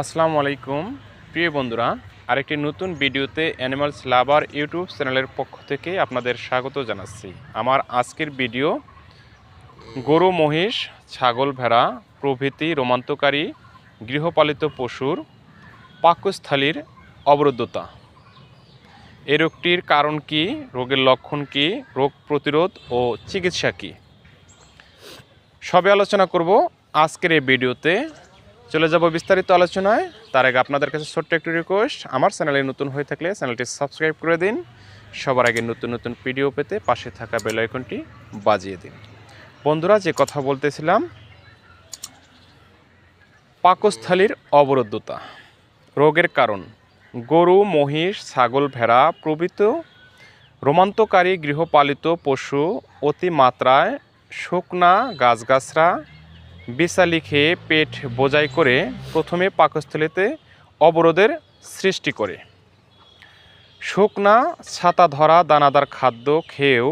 আসসালামু আলাইকুম। প্রিয় বন্ধুরা, আরেকটি নতুন ভিডিওতে অ্যানিমালস লাভার ইউটিউব চ্যানেলের পক্ষ থেকে আপনাদের স্বাগত জানাচ্ছি। আমার আজকের ভিডিও গরু, মহিষ, ছাগল, ভেড়া, প্রভৃতি রোমান্তকারী, গৃহপালিত পশুর পাকস্থলীর অবরুদ্ধতা। এই রোগটির কারণ কি? রোগের লক্ষণ কি? রোগ প্রতিরোধ ও চিকিৎসা কী? সবে আলোচনা করব আজকের এই ভিডিওতে। চলে যাব বিস্তারিত আলোচনায়। তার আগে আপনাদের কাছে ছোট্ট একটি রিকোয়েস্ট আমার চ্যানেলে নতুন হয়ে থাকলে চ্যানেলটি সাবস্ক্রাইব করে দিন। সবার আগে নতুন নতুন ভিডিও পেতে পাশে থাকা বেল আইকনটি বাজিয়ে দিন। বন্ধুরা, যে কথা বলতেছিলাম, পাকস্থলীর অবরুদ্ধতা, রোগের কারণ, গরু, মহিষ, ছাগল, ভেড়া, প্রভৃত রোমান্তকারী গৃহপালিত পশু, অতিমাত্রায় শুকনা গাছগাছরা বিশালি খেয়ে পেট বোঝাই করে প্রথমে পাকস্থলীতে অবরোধের সৃষ্টি করে। শুকনা ছাতা ধরা দানাদার খাদ্য খেয়েও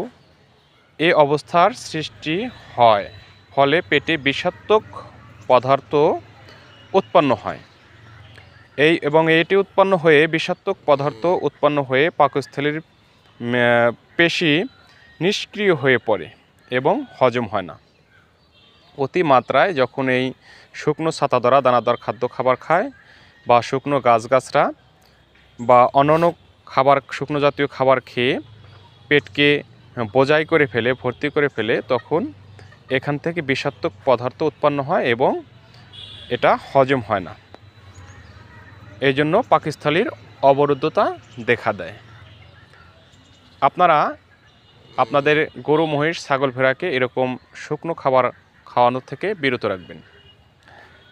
এ অবস্থার সৃষ্টি হয়, ফলে পেটে বিষাত্মক পদার্থ উৎপন্ন হয়। এই এবং এটি উৎপন্ন হয়ে বিষাত্মক পদার্থ উৎপন্ন হয়ে পাকস্থলীর পেশি নিষ্ক্রিয় হয়ে পড়ে এবং হজম হয় না। অতিমাত্রায় যখন এই শুকনো ছাতা ধরা দানাদার খাদ্য খাবার খায় বা শুকনো গাছগাছরা বা অন্যান্য খাবার, শুকনো জাতীয় খাবার খেয়ে পেটকে বোঝাই করে ফেলে, ভর্তি করে ফেলে, তখন এখান থেকে বিষাক্তক পদার্থ উৎপন্ন হয় এবং এটা হজম হয় না। এই জন্য পাকিস্তানির অবরুদ্ধতা দেখা দেয়। আপনারা, আপনাদের গরু, মহিষ, ছাগল, ভেড়াকে এরকম শুকনো খাবার খাওয়ানো থেকে বিরত রাখবেন।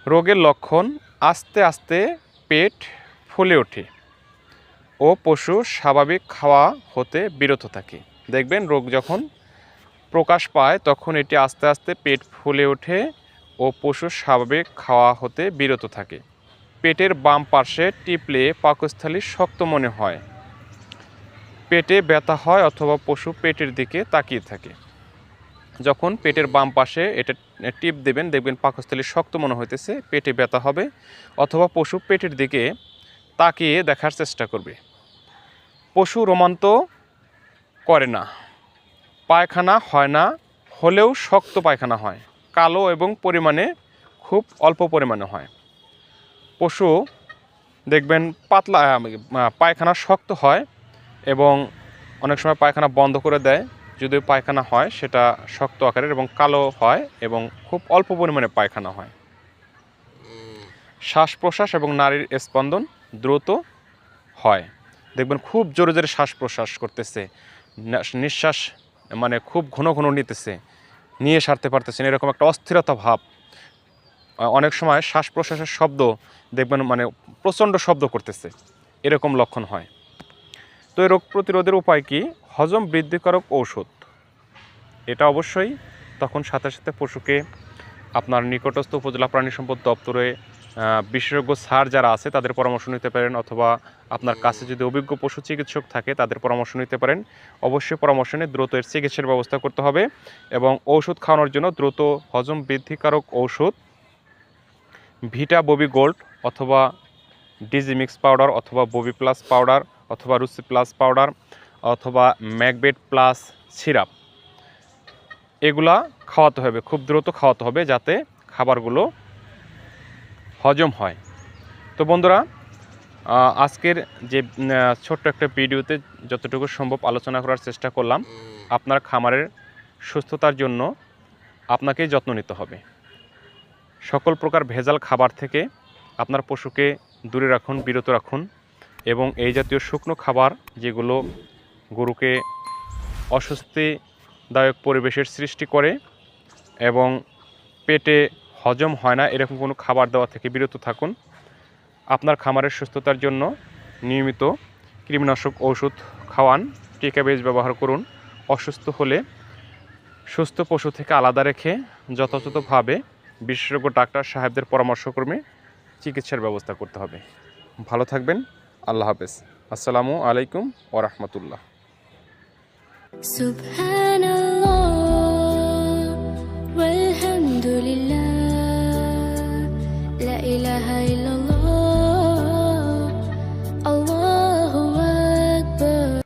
রোগের লক্ষণ আস্তে আস্তে পেট ফুলে ওঠে ও পশু স্বাভাবিক খাওয়া হতে বিরত থাকে। দেখবেন রোগ যখন প্রকাশ পায়, তখন এটি আস্তে আস্তে পেট ফুলে ওঠে ও পশু স্বাভাবিক খাওয়া হতে বিরত থাকে। পেটের বাম পাশে টিপলে পাকস্থলী শক্ত মনে হয়। পেটে ব্যথা হয় অথবা পশু পেটের দিকে তাকিয়ে থাকে। যখন পেটের বাম পাশে এটা টিপ দেবেন, দেখবেন পাকস্থলী শক্ত মনে হইতেছে, পেটে ব্যথা হবে অথবা পশু পেটের দিকে তাকিয়ে দেখার চেষ্টা করবে। পশু রোমান্ত করে না। পায়খানা হয় না, হলেও শক্ত পায়খানা হয়। কালো এবং পরিমাণে খুব অল্প পরিমাণে হয়। পশু, দেখবেন পাতলা পায়খানা শক্ত হয় এবং অনেক সময় পায়খানা বন্ধ করে দেয়। যদিও পায়খানা হয়, সেটা শক্ত আকারের এবং কালো হয় এবং খুব অল্প পরিমাণে পায়খানা হয়। শ্বাস প্রশ্বাস এবং নারীর স্পন্দন দ্রুত হয়। দেখবেন খুব জোরে জোরে শ্বাস প্রশ্বাস করতেছে, নিঃশ্বাস মানে খুব ঘন ঘন নিতেছে, নিয়ে সারতে পারতেছেন এরকম একটা অস্থিরতা ভাব। অনেক সময় শ্বাস প্রশ্বাসের শব্দ দেখবেন মানে প্রচণ্ড শব্দ করতেছে, এরকম লক্ষণ হয়। তো রোগ প্রতিরোধের উপায় কি? হজম বৃদ্ধিকারক ঔষধ। এটা অবশ্যই। তখন সাথে সাথে পশুকে আপনার নিকটস্থ উপজেলা প্রাণী সম্পদ দপ্তরে বিশেষজ্ঞ স্যার যারা আছে, তাদের পরামর্শ নিতে পারেন অথবা আপনার কাছে যদি অভিজ্ঞ পশু চিকিৎসক থাকে, তাদের পরামর্শ নিতে পারেন। অবশ্যই পরামর্শ নিয়ে দ্রুত এর চিকিৎসার ব্যবস্থা করতে হবে এবং ঔষধ খাওয়ানোর জন্য দ্রুত হজম বৃদ্ধিকারক ঔষধ, ভিটা ববি গোল্ড অথবা ডিজি মিক্স পাউডার অথবা ববি প্লাস পাউডার অথবা রুসি প্লাস পাউডার অথবা ম্যাকবেট প্লাস সিরাপ। এগুলা খাওয়াতে হবে, খুব দ্রুত খাওয়াতে হবে যাতে খাবারগুলো হজম হয়। তো বন্ধুরা আজকের যে ছোট্ট একটা ভিডিওতে যতটুকু সম্ভব আলোচনা করার চেষ্টা করলাম, আপনার খামারের সুস্থতার জন্য আপনাকেই যত্ন নিতে হবে। সকল প্রকার ভেজাল খাবার থেকে আপনার পশুকে দূরে রাখুন, বিরত রাখুন। এবং এই জাতীয় শুকনো খাবার যেগুলো গরুকে অস্বস্তিদায়ক পরিবেশের সৃষ্টি করে এবং পেটে হজম হয় না, এরকম কোনো খাবার দেওয়া থেকে বিরত থাকুন। আপনার খামারের সুস্থতার জন্য নিয়মিত কৃমিনাশক ওষুধ খাওয়ান, টিকা বেজ ব্যবহার করুন। অসুস্থ হলে সুস্থ পশু থেকে আলাদা রেখে যথাযথভাবে বিশেষজ্ঞ ডাক্তার সাহেবদের পরামর্শক্রমে চিকিৎসার ব্যবস্থা করতে হবে। ভালো থাকবেন। الله حافظ السلام عليكم ورحمة الله سبحان الله والحمد لله لا إله إلا